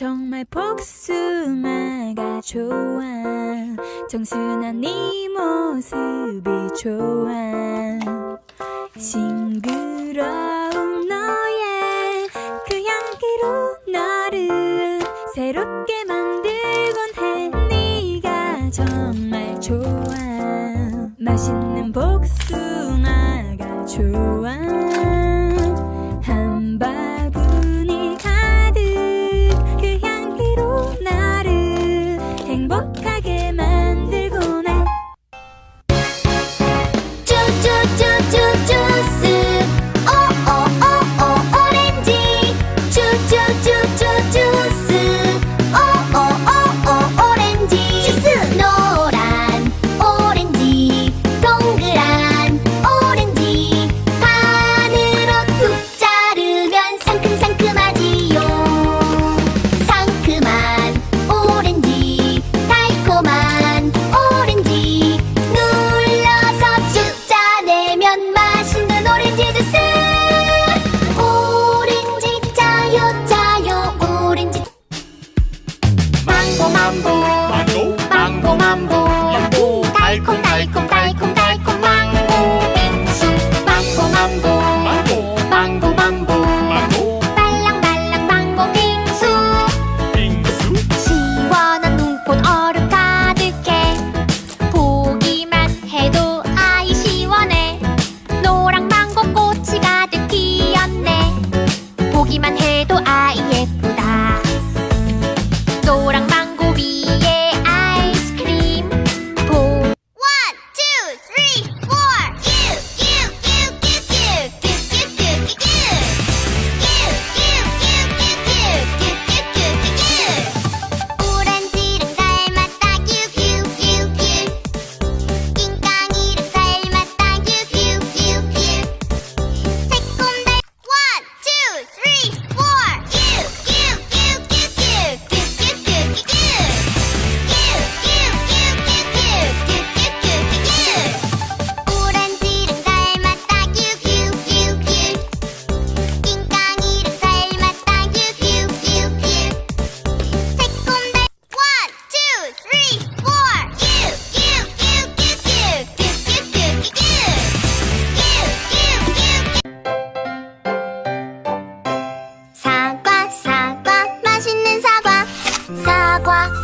정말 복숭아가 좋아. 정순한 네 모습이 좋아. 싱그러운 너의 그 향기로 나를 새롭게 만들곤 해. 네가 정말 좋아. 맛있는 복숭아가 좋아. 不让吧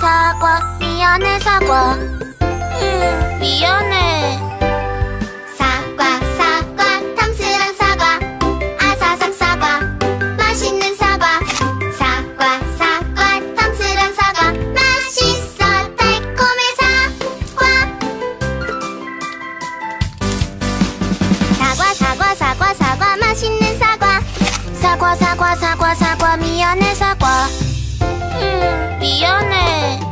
사과 미안해 사과. 음 미안해. 사과 사과 탐스런 사과. 아사삭 사과 맛있는 사과. 사과 사과 탐스런 사과. 맛있어 달콤해 사과. 사과 사과 사과 사과 맛있는 사과. 사과 사과 사과 사과 미안해. ね。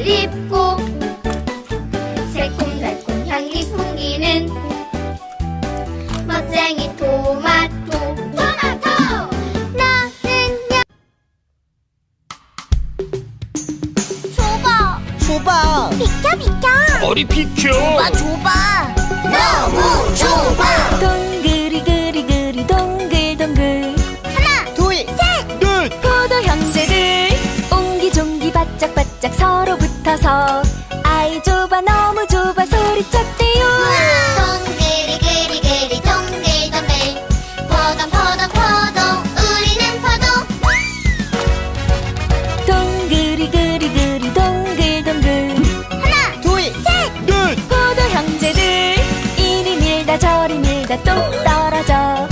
옷을 입고 새콤달콤 향기 풍기는 멋쟁이 토마토. 토마토! 나는요 줘봐. 줘봐. 비켜 비켜. 머리 비켜. 줘봐 줘봐. 너무 좁아 같아서 아이 좁아 너무 좁아 소리쳤대요. 동그리 그리 그리 동글동글 포동 포동 포동 우리는 포동 동그리 그리 그리 동글동글. 하나 둘셋넷 포도 형제들 이리 밀다 저리 밀다 똑 떨어져.